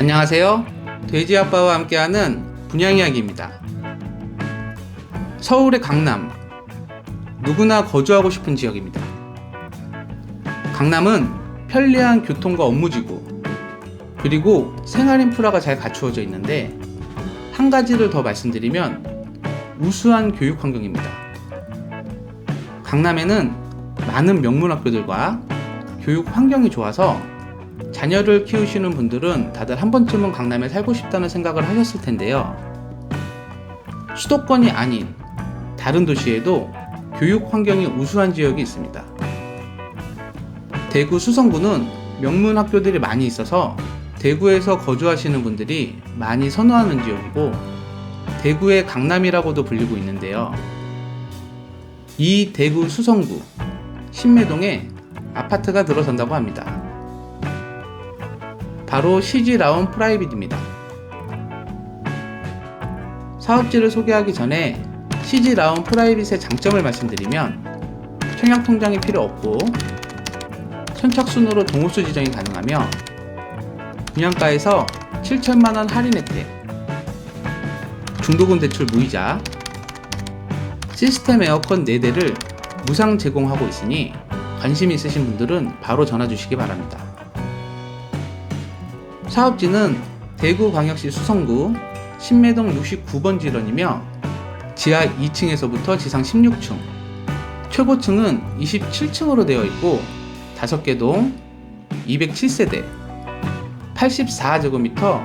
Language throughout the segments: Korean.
안녕하세요. 돼지 아빠와 함께하는 분양 이야기입니다. 서울의 강남. 누구나 거주하고 싶은 지역입니다. 강남은 편리한 교통과 업무지구, 그리고 생활 인프라가 잘 갖추어져 있는데, 한 가지를 더 말씀드리면, 우수한 교육 환경입니다. 강남에는 많은 명문 학교들과 교육 환경이 좋아서 자녀를 키우시는 분들은 다들 한 번쯤은 강남에 살고 싶다는 생각을 하셨을 텐데요. 수도권이 아닌 다른 도시에도 교육 환경이 우수한 지역이 있습니다. 대구 수성구는 명문 학교들이 많이 있어서 대구에서 거주하시는 분들이 많이 선호하는 지역이고 대구의 강남이라고도 불리고 있는데요. 이 대구 수성구 신매동에 아파트가 들어선다고 합니다. 바로 CG 라운 프라이빗입니다. 사업지를 소개하기 전에 CG 라운 프라이빗의 장점을 말씀드리면 청약 통장이 필요 없고 선착순으로 동호수 지정이 가능하며 분양가에서 7천만 원 할인 혜택, 중도금 대출 무이자, 시스템 에어컨 4대를 무상 제공하고 있으니 관심 있으신 분들은 바로 전화 주시기 바랍니다. 사업지는 대구광역시 수성구 신매동 69번 지런이며 지하 2층에서부터 지상 16층, 최고층은 27층으로 되어 있고 5개 동 207세대 84제곱미터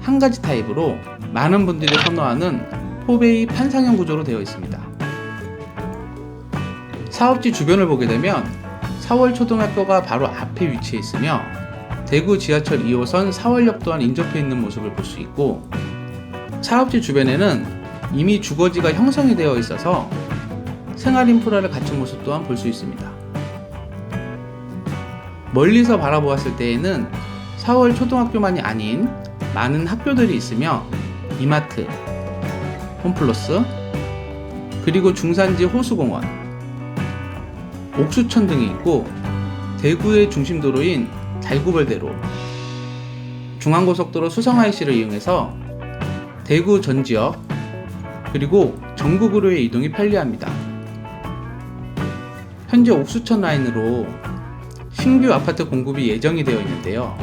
한 가지 타입으로 많은 분들이 선호하는 포베이 판상형 구조로 되어 있습니다. 사업지 주변을 보게 되면 4월 초등학교가 바로 앞에 위치해 있으며 대구 지하철 2호선 4월역 또한 인접해 있는 모습을 볼 수 있고 사업지 주변에는 이미 주거지가 형성이 되어 있어서 생활 인프라를 갖춘 모습 또한 볼 수 있습니다. 멀리서 바라보았을 때에는 4월 초등학교만이 아닌 많은 학교들이 있으며 이마트, 홈플러스, 그리고 중산지 호수공원, 옥수천 등이 있고 대구의 중심도로인 달구벌대로, 중앙고속도로 수성IC를 이용해서 대구 전 지역 그리고 전국으로의 이동이 편리합니다. 현재 옥수천 라인으로 신규 아파트 공급이 예정이 되어 있는데요.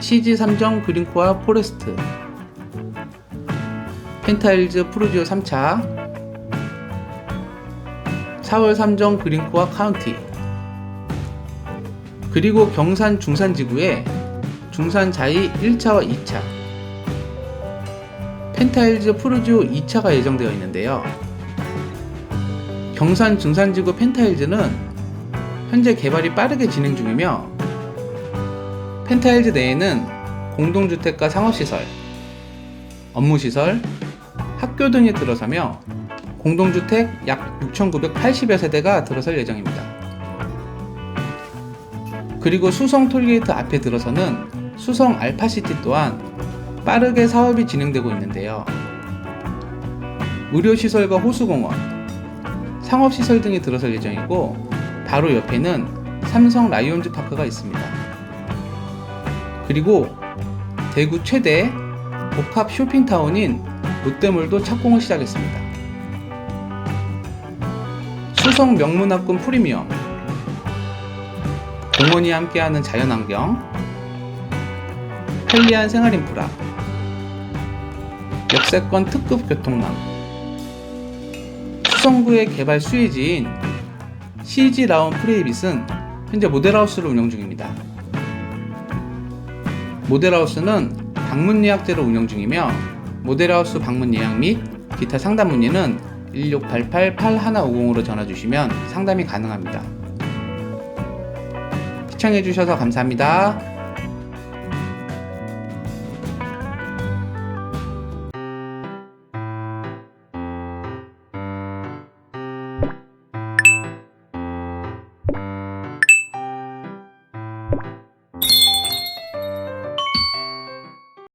CG 삼정 그린코아 포레스트, 펜타일즈 프루지오 3차, 4월 삼정 그린코아 카운티, 그리고 경산 중산 지구에 중산 자이 1차와 2차, 펜타일즈 프루지오 2차가 예정되어 있는데요. 경산 중산 지구 펜타일즈는 현재 개발이 빠르게 진행 중이며 펜타일즈 내에는 공동주택과 상업시설, 업무시설, 학교 등이 들어서며 공동주택 약 6,980여 세대가 들어설 예정입니다. 그리고 수성 톨게이트 앞에 들어서는 수성 알파시티 또한 빠르게 사업이 진행되고 있는데요. 의료시설과 호수공원, 상업시설 등이 들어설 예정이고 바로 옆에는 삼성 라이온즈 파크가 있습니다. 그리고 대구 최대 복합 쇼핑타운인 롯데몰도 착공을 시작했습니다. 수성 명문학군 프리미엄, 공원이 함께하는 자연환경, 편리한 생활 인프라, 역세권 특급 교통망, 수성구의 개발 수혜지인 CG 라운 프레이빗은 현재 모델하우스를 운영 중입니다. 모델하우스는 방문 예약제로 운영 중이며 모델하우스 방문 예약 및 기타 상담 문의는 1688-8150으로 전화 주시면 상담이 가능합니다. 시청해주셔서 감사합니다.